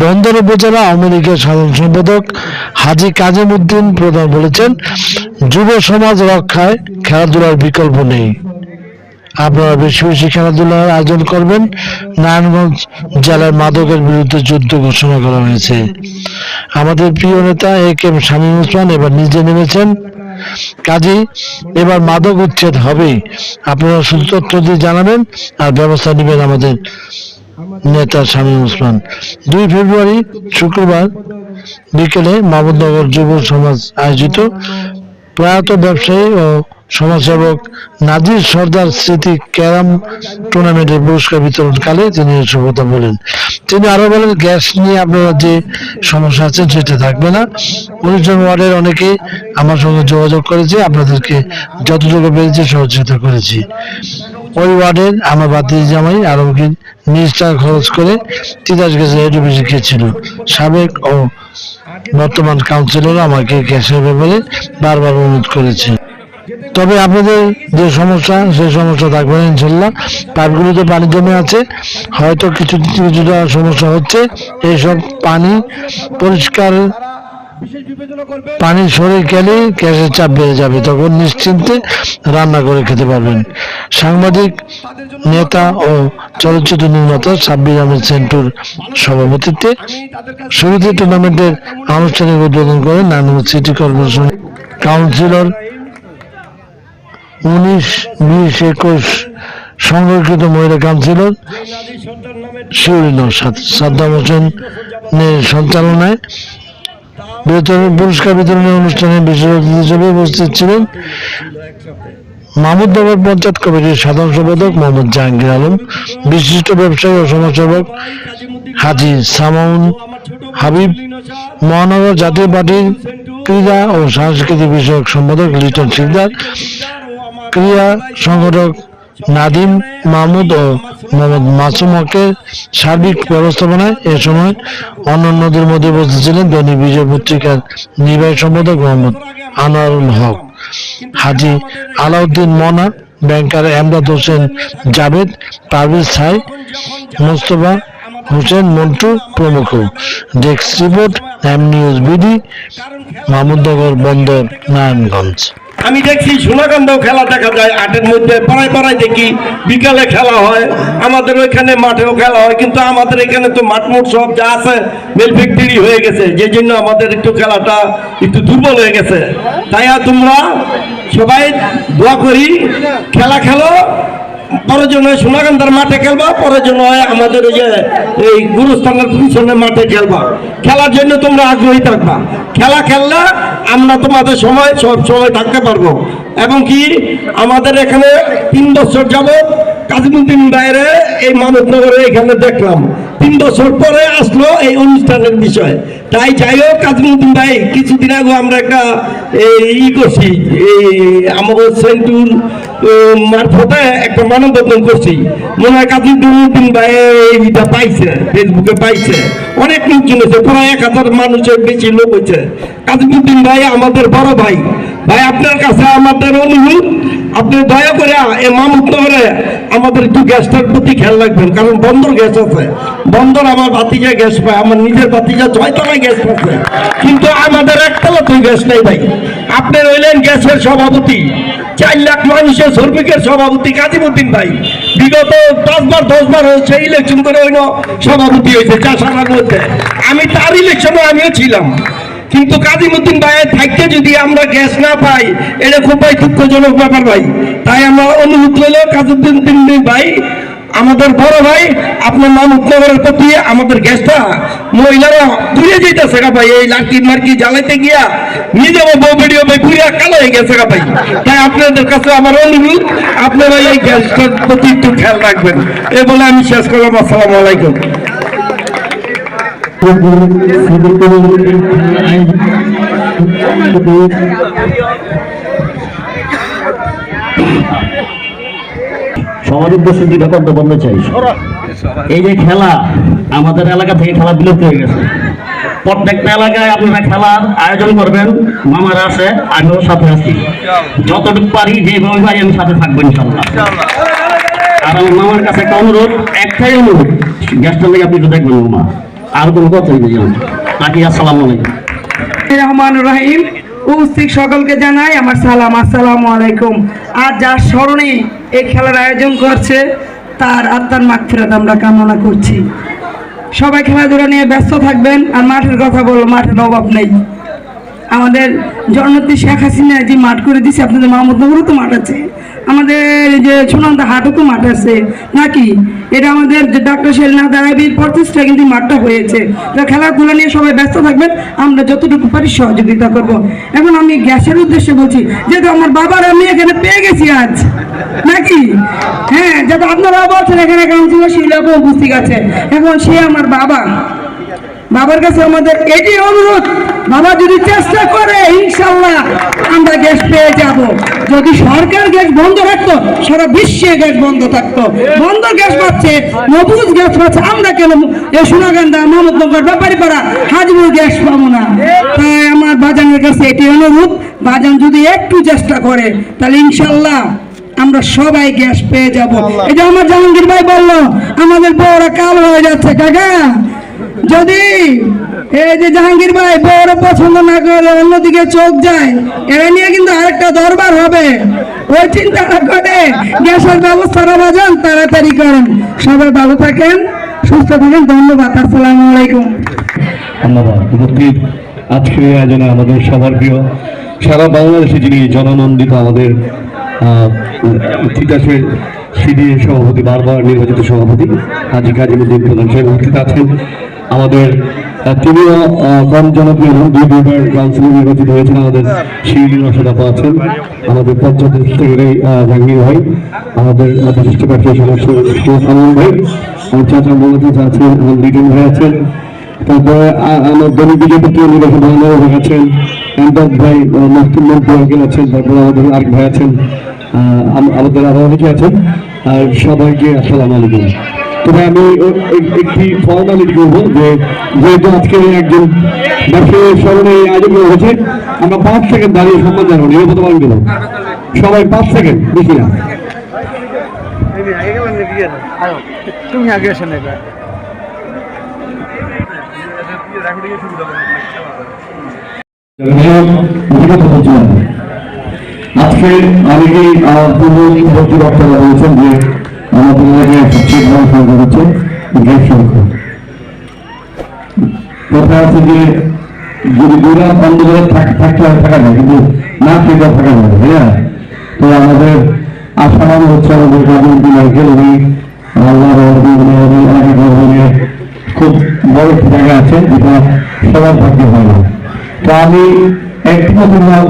বন্দর উপজেলা আওয়ামী লীগের সাধারণ সম্পাদক হাজী কাজিম উদ্দিন প্রধান বলেছেন, যুব সমাজ রক্ষায় খেলাধুলার বিকল্প নেই। আপনারা বেশি বেশি খেলাধুলার আয়োজন করবেন। নারায়ণগঞ্জ জেলার মাদকের বিরুদ্ধে যুদ্ধ ঘোষণা করা হয়েছে। আমাদের প্রিয় নেতা A K M Shamim Osman এবার নিজে নেমেছেন। কাজী, এবার মাদক উচ্ছেদ হবে। আপনারা তথ্য দিয়ে জানাবেন আর ব্যবস্থা নেবেন আমাদের নেতা শামীম ওসমান। দুই ফেব্রুয়ারি শুক্রবার বিকেলে মাহমুদনগর যুব সমাজ আয়োজিত প্রয়াত ব্যবসায়ী ও সমাজসেবক নাজির সর্দার স্মৃতি ক্যারাম টুর্নামেন্টের পুরস্কার বিতরণকালে তিনি এসব কথা বলেন। তিনি আরও বলেন, গ্যাস নিয়ে আপনারা যে সমস্যা আছেন সেটা থাকবে না। উনিশজন ওয়ার্ডের অনেকে আমার সঙ্গে যোগাযোগ করেছে, আপনাদেরকে যতটুকু পেরেছে সহযোগিতা করেছি। ওই ওয়ার্ডের আমার বাতি জামাই আরও নিজ টাকা খরচ করে তিতাস গ্যাসের এডিপি শিখিয়েছিল সাবেক ও বর্তমান কাউন্সিলর আমাকে গ্যাসের ব্যাপারে বারবার অনুরোধ করেছে তবে আপনাদের যে সমস্যা, সেই সমস্যা থাকবে না ইনশাল্লাহ পাইপগুলোতে পানি জমে আছে। হয়তো কিছু কিছুটা সমস্যা হচ্ছে। এইসব পানি পরিষ্কার পানি সরে গেলে গ্যাসের চাপ বেড়ে যাবে। তখন নিশ্চিন্তে রান্না করে খেতে পারবেন। সাংবাদিক, নেতা ও চলচ্চিত্র নির্মাতা সাব্বির আহমেদ সেন্টুর সভাপতিত্বে শুরুতে টুর্নামেন্টের আনুষ্ঠানিক উদ্বোধন করেন নারায়ণগঞ্জ সিটি কর্পোরেশন কাউন্সিলর উনিশ, বিশ, একুশ সংরক্ষিত মহিলা কাউন্সিলর সাদ্দাম হোসেনের সঞ্চালনায় পুরস্কার বিতরণের অনুষ্ঠানে বিশেষ অতিথি হিসেবে উপস্থিত ছিলেন মাহমুদনগর পঞ্চায়েত কমিটির সাধারণ সম্পাদক মোহাম্মদ জাহাঙ্গীর আলম, বিশিষ্ট ব্যবসায়ী ও সমাজসেবক হাজি সামাউন হাবিব, মহানগর জাতীয় পার্টির ক্রীড়া ও সাংস্কৃতিক বিষয়ক সম্পাদক লিটন শিকদার ক্রীড়া সংগঠক নাদিম মাহমুদ ও মোহাম্মদ মাসুম হকের সার্বিক ব্যবস্থাপনায় এ সময় অন্যান্যদের মধ্যে উপস্থিত ছিলেন দৈনিক বিজয় পত্রিকার নির্বাহী সম্পাদক মোহাম্মদ আনোয়ারুল হক। হাজি আলাউদ্দিন মনা, ব্যাংকার এমদাদ হোসেন জাভেদ পারভেজ সাই, মোস্তফা হোসেন মন্টু প্রমুখ। Desk report, M news BD, Mahmudnagar Bandar, Narayanganj. আমি দেখছি সোনাকান্দাও খেলা দেখা যায়, আটের মধ্যে পাড়ায় পাড়ায় দেখি বিকালে খেলা হয়, আমাদের ওইখানে মাঠেও খেলা হয়, কিন্তু আমাদের এখানে তো মাঠ মাঠমুট সব যা আছে মেল ফ্যাক্টরি হয়ে গেছে, যে জন্য আমাদের একটু খেলাটা একটু দুর্বল হয়ে গেছে। তাই তোমরা সবাই দোয়া করি, খেলা খেলো পরের জন্য সোনাকান্দার মাঠে খেলবা, পরের জন্য আমাদের ওই যে, এই গুরুস্থানের পিছনে মাঠে খেলবা। খেলার জন্য তোমরা আগ্রহী থাকবা। খেলা খেললে আমরা তোমাদের সময়, সব সময় থাকতে পারব। এবং কি, আমাদের এখানে তিন বছর যাবত কাজিমুদ্দিন বাইরে এই মানবনগরে এখানে দেখলাম। তিন বছর পরে আসলো এই অনুষ্ঠানের বিষয়। তাই যাই হোক কাজিমুদ্দিন ভাই, কিছুদিন আগে আমরা একটা ই করছি এই আমাদের সেন্টুর মারফতে একটা মানববন্ধন করছি। মনে হয় কাজিমুদ্দিন ভাই এইটা পাইছে ফেসবুকে পাইছে। অনেক লোক চিনেছে প্রায় এক হাজার মানুষের বেশি লোক হয়েছে। কাজিমুদ্দিন ভাই, আমাদের বড় ভাই। ভাই, আপনার কাছে আমাদের অনুরোধ, আপনি দয়া করে এ মামুদ নগরে আমাদের একটু গ্যাসটার প্রতি খেয়াল রাখবেন, কারণ বন্দর গ্যাস আছে। বন্দর আমার ভাতিজা গ্যাস পায়, আমার নিজের ভাতিজা ছয়তলায় গ্যাস পাচ্ছে। কিন্তু আমাদের একতলা তো গ্যাস নেই ভাই। আপনি রইলেন গ্যাসের সভাপতি, চার লাখ মানুষের শ্রমিকের সভাপতি কাজিমুদ্দিন ভাই। বিগত পাঁচবার দশবার হয়েছে ইলেকশন করে হইল সভাপতি হয়েছে চাষার মধ্যে আমি তার ইলেকশনে আমিও ছিলাম। কিন্তু কাজিমুদ্দিন ভাইয়ের থাকতে যদি আমরা গ্যাস না পাই, এটা খুব ভাই দুঃখজনক ব্যাপার ভাই। তাই আমরা অনুরোধ করল কাজুদ্দিন ভাই আমাদের বড় ভাই, আপনার নাম উত্তরের প্রতি আমাদের গ্যাসটা মহিলারা পুড়িয়ে যেতেছে গা ভাই, এই লাকি মার্কি জ্বালাইতে গিয়া, নিজে বউ ভিডিও ভাই পুড়িয়া কালো হয়ে গেছে গা ভাই। তাই আপনাদের কাছে আমার অনুরোধ, আপনারা এই গ্যাসটার প্রতি একটু খেয়াল রাখবেন। এ বলে আমি শেষ করলাম, আসসালামু আলাইকুম। সবার উদ্দেশ্যে দুইটা কথা বলতে চাই। এই যে খেলা, আমাদের এলাকা থেকে খেলা বিলুপ্ত হয়ে গেছে। প্রত্যেকটা এলাকায় আপনারা খেলার আয়োজন করবেন, মামারা আছে, আমিও সাথে আছি। যতটুকু পারি যেভাবে পারি আমি সাথে থাকব ইনশাল্লাহ আর আমার মামার কাছে একটা অনুরোধ, একটাই অনুরোধ, গ্যাসটা লেগে আপনি দেখবেন, মামা। আর কোনো কথাই নেই। বাকি আসসালামু আলাইকুম। রহমান রহিম। উপস্থিত সকলকে জানাই আমার সালাম, আসসালামু আলাইকুম। আর যার স্মরণে এই খেলার আয়োজন করছে তার আত্মার মাগফিরাত আমরা কামনা করছি। সবাই খেলাধুলা নিয়ে ব্যস্ত থাকবেন আর মাঠের কথা বলো মাঠের অভাব নেই। আমাদের জন্মতি শেখ হাসিনা যে মাঠ করে দিছে, আপনাদের মাহমুদনগরও তো মাঠ আছে। আমাদের যে সুনন্দ হাটও তো মাঠ আছে। নাকি? এটা আমাদের যে ডক্টর শেলনা দারাবির প্রতিষ্ঠা কিন্তু মাঠটা হয়েছে। খেলাধুলা নিয়ে সবাই ব্যস্ত থাকবেন, আমরা যতটুকু পারি সহযোগিতা করব। এখন আমি গ্যাসের উদ্দেশ্যে বলছি, যেহেতু আমার বাবার আমি এখানে পেয়ে গেছি আজ, নাকি? হ্যাঁ যাতে আপনারা বলছেন, এখানে কাউন্সিলর শিলাপ উপস্থিত আছে। এখন সে আমার বাবা বাবার কাছে আমাদের এটি অনুরোধ বাবা যদি চেষ্টা করে ইনশাল্লাহ আমরা গ্যাস পেয়ে যাব। যদি সরকার গ্যাস বন্ধ রাখতো সারা বিশ্বে গ্যাস বন্ধ থাকতো। বন্ধ গ্যাস পাচ্ছে মজুদ গ্যাস পাচ্ছে আমরা কেন এই সোনাগান্ধা মোহাম্মদনগর ব্যাপারী পাড়া হাজপুর গ্যাস পাবো না? তাই আমার বাজানের কাছে এটি অনুরোধ বাজান যদি একটু চেষ্টা করে তাহলে ইনশাল্লাহ আমরা সবাই গ্যাস পেয়ে যাব। এটা আমার জাহাঙ্গীর ভাই বলল আমাদের বউরা কালো হয়ে যাচ্ছে কাকা। যদি এই যে জাহাঙ্গীর ভাই বড় পছন্দ না করে অন্যদিকে চোখ যায়, এরা নিয়ে কিন্তু আরেকটা দরবার হবে। ওই চিন্তা না করে গ্যাসের ব্যবস্থাটা বাজান তাড়াতাড়ি করেন। সবাই ভালো থাকেন, সুস্থ থাকেন, ধন্যবাদ, আসসালামু আলাইকুম। ধন্যবাদ। উপস্থিত আজকের আয়োজনে আমাদের সবার প্রিয়, সারা বাংলাদেশে যিনি জননন্দিত আমাদের তিতাসের সিডিএ সভাপতি, বারবার নির্বাচিত সভাপতি, হাজি কাজিমুদ্দিন প্রধান সাহেব উপস্থিত আছেন। আমাদের তিনিও কম জনপ্রিয় নন, দুই দুইবার কাউন্সিলর নির্বাচিত হয়েছেন। আমাদের শিউলি রসদাপা আছেন আমাদের পঞ্চায়েত থেকে জাহাঙ্গীর ভাই। আমাদের বিশিষ্ট ব্যবসায়ী সদস্য সামন ভাই। চাচা মমতাজ আছেন আমার লিটন ভাই আছেন। তারপরে আমার দলিত বিজেপি নির্বাচন বাংলাদেশ ভাই আছেন। এমদাদ ভাই মুসলিম মন্ত্রী আছেন তারপরে আমাদের আরেক ভাই আছেন। আমাদের আরও অনেকে আছেন। আর সবাইকে আসসালাম আলাইকুম। তবে আমি একটি ফর্মালিটি করব যে যেহেতু আজকে একজন ব্যবসায়ীর স্মরণে আয়োজন করা হয়েছে আমরা পাঁচ সেকেন্ড দাঁড়িয়ে সম্মান জানাব নিরাপত্তা পালন সবাই পাঁচ সেকেন্ড বেশি না তুমি আগে এসে নেবে আজকে অনেকেই পূর্ববর্তী বক্তারা বলেছেন যে আমাদের এলাকায় সংখ্যা হচ্ছে গ্যাস সংখ্যা কথা আছে যে যদি দুরা বন্ধ করে থাক- থাকতে হয় থাকা যায় কিন্তু না খেতে থাকা যায় তাই তো আমাদের আশা মানে হচ্ছে আমাদের কাজী মাইকেল উনি খুব বড় জায়গা আছে যেটা সবার ভাগ্যে হয় না তো আমি একটি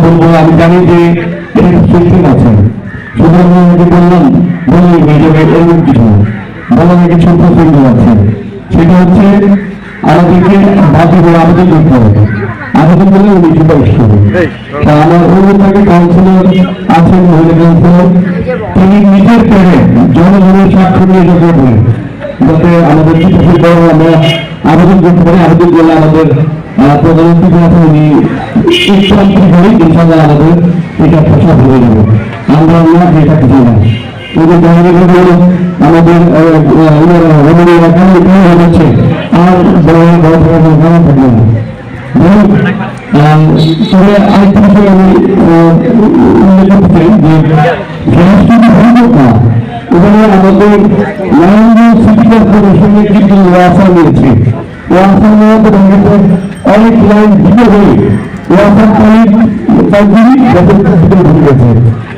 বলব আমি জানি যে এটা সিস্টেম আমি যে বললাম বলি নিজেকে এরকম কিছু বলার কিছু প্রসঙ্গ আছে। সেটা হচ্ছে আমাদেরকে বাকি করে আবেদন করতে হবে। আবেদন করলে উনি সুপারিশ করবেন। তা আমার অনুরোধ থাকে কাউন্সিলর আছেন মহিলা কাউন্সিলর তিনি নিজের পেরে জনগণের স্বাক্ষর নিয়ে যোগ্য বলেন যাতে আমাদের চিকিৎসা বড় আমরা আবেদন করতে পারি। আবেদন করলে আমাদের প্রধানমন্ত্রী উনি উচ্চাঙ্কি করি ইনশাল্লাহ আমাদের এটা প্রসাদ হয়ে যাবে। আমরা না এটা কিছু না। জাহাঙ্গীর আমাদের রমণী এলাকায় এখানে হয়ে যাচ্ছে। আর বড় বড় গ্রামে থাকবে না তবে আরেকটা বিষয় আমি উল্লেখ করতে চাই যদি এখানে অনেক লাইন ভিড়ে হয়ে ওয়াসা পানি গ্যাসের গেছে।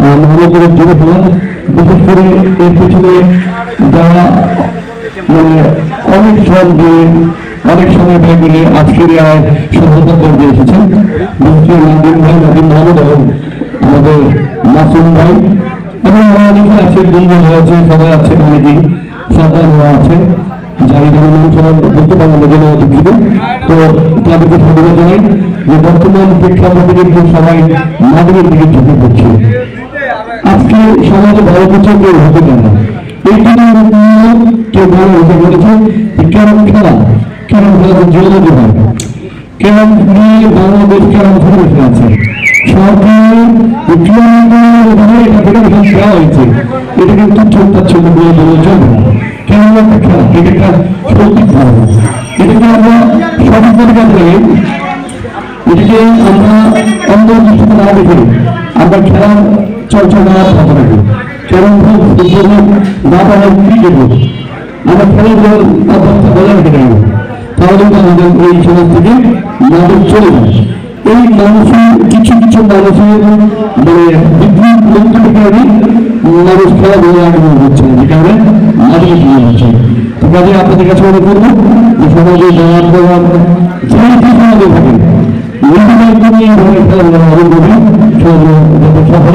মহানগরের যুব বিশেষ করে এর পিছনে যারা মানে অনেক শ্রম দিয়ে অনেক সময় ব্যয় করে আজকের আয় সফলতা করতে এসেছেন। বিশেষ নাদিম ভাই নাদিম মোহাম্মদ এবং আমাদের মাসুম ভাই, এবং অনেকে আছে, বন্ধু আছে, সবাই আছে অনেকেই সরকার আছে যারা এখানে দুঃখিত তো তাদেরকে ধন্যবাদ জানাই। যে বর্তমান প্রেক্ষাপটে কিন্তু সবাই মাদকের দিকে ঝুঁকে পড়ছে। আজকে সমাজে ভালো কিছু কেউ হতে পারে এই জন্য কেউ ভালো হতে পেরেছে যে কেরম খেলা কেরম খেলাতে যোগাযোগ হয় কেরম নিয়ে বাংলাদেশ ধরে বসে আছে। এটা হয়েছে। এটা খেলা আমরা সঠিক করে কাজে এটাকে আমরা খেলার চর্চা করার কথা রাখি কেমন হোক ফুটবল হোক না পারে ক্রিকেট হোক আমরা দেবো সমাজ থেকে চলে যায়। এই মানুষের কিছু কিছু মানুষের মানে বিদ্যুৎ মন্ত্রের কারণে যে তো কাজে আপনাদের কাছে মনে করব যে সমাজে দেওয়ার দেওয়ার যাই কি সমাজে জন্য এইভাবে খেলাধুলা করি সফল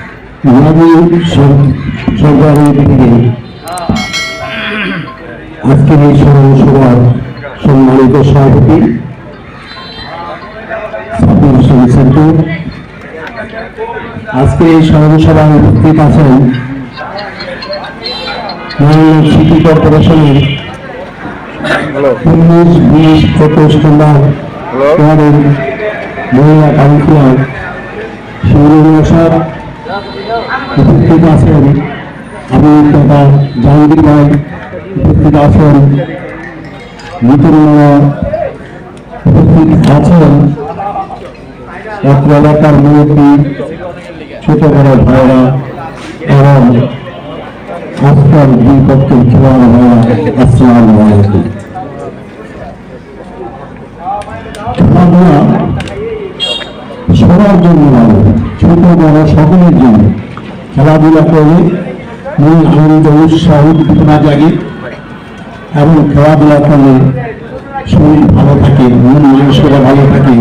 সরকারের থেকে আজকের এই স্মরণ সভার সম্মানিত সভাপতি সাবির হোসেন সেন্টু আজকে এই স্মরণ সভায় উপস্থিত আছেন সিটি কর্পোরেশনের উনিশ বিশ একুশ ওয়ার্ডের মহিলা কাউন্সিলর শিবরুল উপস্থিত আছেন আমি দাদা জাহাঙ্গীর ভাই, উপস্থিত আছেন মামা, উপস্থিত আছেন এক এলাকার ছোট বড় ভাইরা এবং আজকাল দুই পক্ষের খেলোয়াড় ভাইরা আসসালাম আলাইকুম। খেলাধুলা সবার জন্য ছোট বড় সকলের জন্য খেলাধুলা করে মন আনন্দ, উৎসাহ, উদ্দীপনা জাগে এবং খেলাধুলা করলে শরীর ভালো থাকে, মন মানুষেরা ভালো থাকে,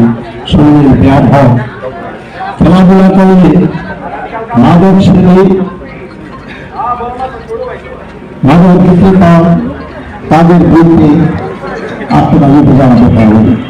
শরীরের ব্যায়াম হয়। খেলাধুলা করলে মাদক ছেলে মাদক বিক্রেতা তাদের বিরুদ্ধে আত্মবাজিতে জানাতে পারবে।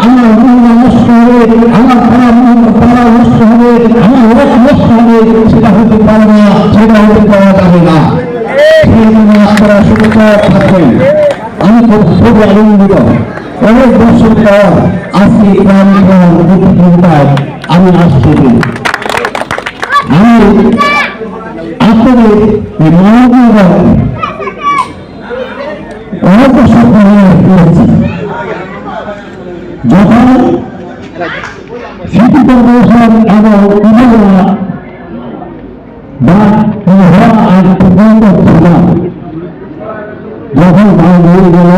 আমার মহিলা নষ্ট আমার পাড়া পাড়া হবে আমার রোগ নষ্ট সেটা হতে পারে না সেটা হতে পারা যাবে না সেই জন্য আপনারা থাকবেন আমি খুব খুব আনন্দিত অনেক বছর পর আজকে প্রতিযোগিতায় আমি আসছি আমি এই মানবীয় অনেক স্বপ্ন করেছি যখন সিটি কর্পোরেশন এবং উপজেলা বা হওয়া আজ পর্যন্ত ছিল। যখন গান হয়ে গেল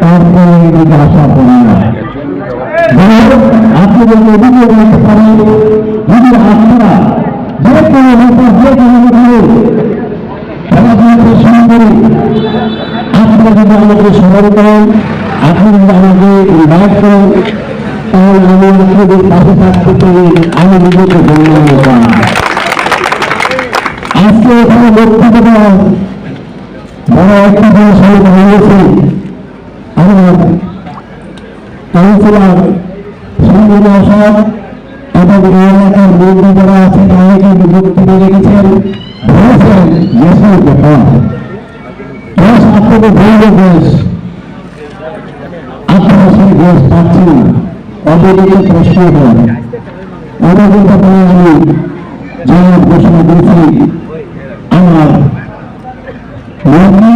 তারপরে এদিকে আসা আপনারা যদি আমাকে স্মরণ করেন, আপনি যদি আমাকে ইনভাইট করেন তাহলে আমি আপনাদের পাশে থাকতে পেরে আমি নিজেকে ধন্য করি। আজকে এখানে বক্তব্য দেওয়া বড় একটি জিনিস আমি হয়েছি আমার কাউন্সিলর সঞ্জয় আসাদ এবং এলাকার মন্ত্রী যারা আছেন অনেকে বক্তব্য রেখেছেন। বলেছেন গ্যাসের ব্যাপার গ্যাস আপনাদের বৈধ গ্যাস আপনারা সেই গ্যাস পাচ্ছেন না। অবৈধ প্রশ্ন হয় অবৈধ ব্যাপারে আমি জানার প্রশ্ন করেছি আমার মন্ত্রী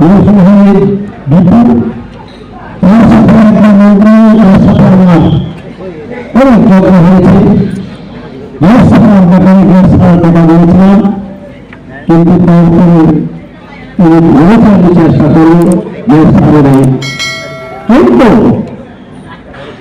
মুসলিমের বিপুল তার সাথে একটা মন্ত্রী তার সাথে আমার হয়েছে। গ্যাস ছাড়ার ব্যাপারে গ্যাস কিন্তু তারপরে তিনি ছাড়ে কিন্তু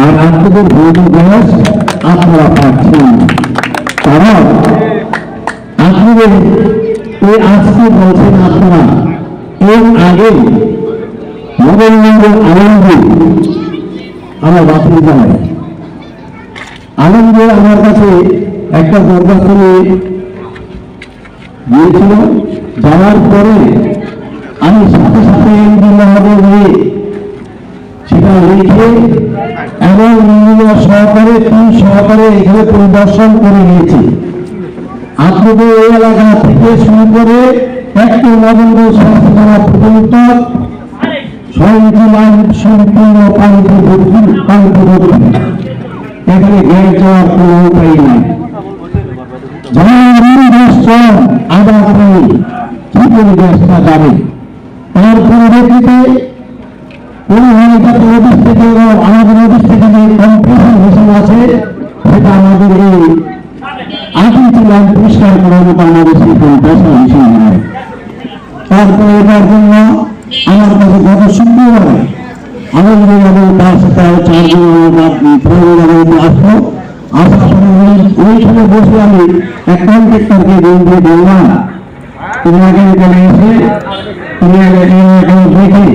আর আপনাদের বৈধ গ্যাস আপনারা পাচ্ছেন। কারণ আপনাদের এই আজকে বলছেন আপনারা, এর আগে মোবাইল আনন্দ আমার বাথরুম যায় আনন্দে আমার কাছে একটা দরখাস্তনে গিয়েছিল, যাওয়ার পরে আমি সাথে সাথে এমডি মহোদয় নিয়ে সেটা লিখে এবং ইঞ্জিনিয়ার সহকারে টিম সহকারে এখানে পরিদর্শন করে নিয়েছি। আপনাদের এই এলাকা থেকে শুরু করে একটি নভেম্বর সংস্থানা পর্যন্ত যাওয়ার কোনো উপায় যাতে অফিস থেকে এবং আমাদের থেকে যে কম্পিটিশন ঘোষণা আছে, সেটা আমাদের এই আকিমটি লাইন পরিষ্কার করার মতো আমাদের সেই কোনো পয়সা বিষয় নয়। তারপরে এটার জন্য আমার কাছে গত শুক্রবার আমাদের এবং তার সাথে আরও চারজন পরিবারের আসলো। আসার সময় ওইখানে বসে আমি এক কন্ট্রাক্টরকে দিন দিয়ে বললাম, তুমি আগে এখানে এসে, তুমি আগে এখানে দেখে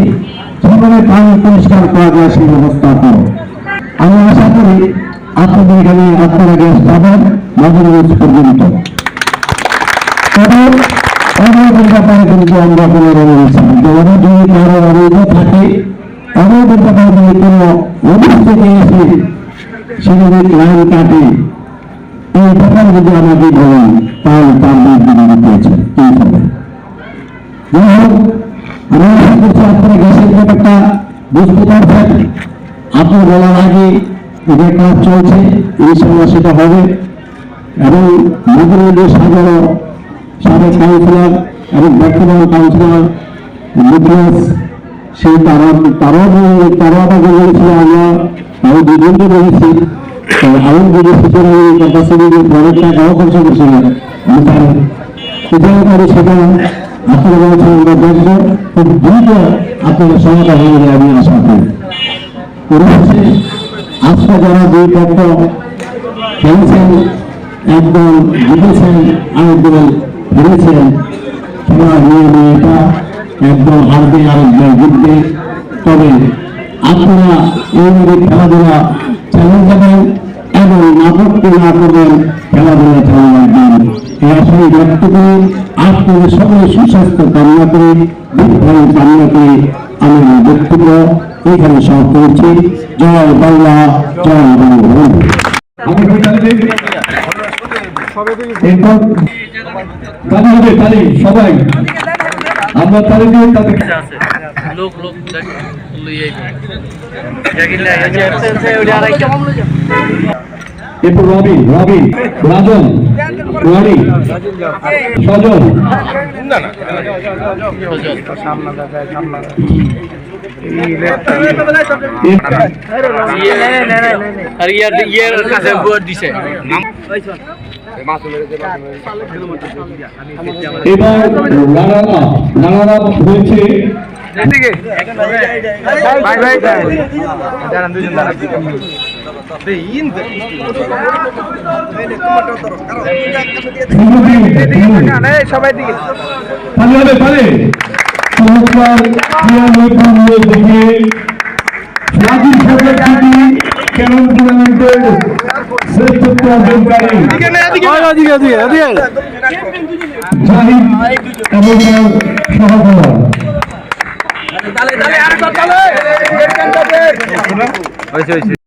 জীবনে পানি পরিষ্কার করা যায় সেই ব্যবস্থা করো। আমি আশা করি আপনাদের এখানে আপনারা গ্যাস পাবেন মধ্যমগ্রীষ পর্যন্ত। হোক বুঝতে পারছেন। আপনার বলার আগে যে কাজ চলছে ইনশাল্লাহ সেটা হবে। এবং মুখ্যমন্ত্রী সাধারণ সাবেক কাউন্সিলর এবং বর্তমান কাউন্সিলর মুখলেস সেই তারা তারাও তারাও আমাকে বলেছিল আমরা আমি দুজনকে বলেছি। আমি বলেছি যে আমি ক্যাপাসিটি আমি তার সেটা আপনারা বলছেন আমরা দেখব খুব দ্রুত আপনাদের সহায়তা হয়ে যাবে আমি আশা করি। পরিশেষে আজকে যারা দুই পক্ষ খেলছেন, একদল জিতেছেন আরেকদল হেরেছেন সবার নিয়মে এটা একদল হারবে আরেকদল জিতবে। তবে আপনারা এইভাবে খেলাধুলা চালিয়ে যাবেন এবং নাটককে না করবেন খেলাধুলা চালিয়ে রাখবেন এই আসলে ব্যক্ত করে আপনাদের সকলের সুস্বাস্থ্য কামনা করে দীর্ঘায়ু কামনা করে আমি আমার বক্তব্য এখানে সমাপ্ত করছি। জয় বাংলা, জয় আমি এরপর তালি হবে তালি সবাই, আমরা তালি দিয়ে তাদের লোক লোক লইয়াই এরপর রবি রবি রাজন বুয়ার দিছে এবার সবাই দিকে হবে পালে চমৎকার ক্রীড়া নৈপুণ্য দেখিয়ে রাজীব সরকার সিটি ক্যানন টুর্নামেন্টের শ্রেষ্ঠত্ব অর্জনকারী জাহিদ এবং তার সহকর্মী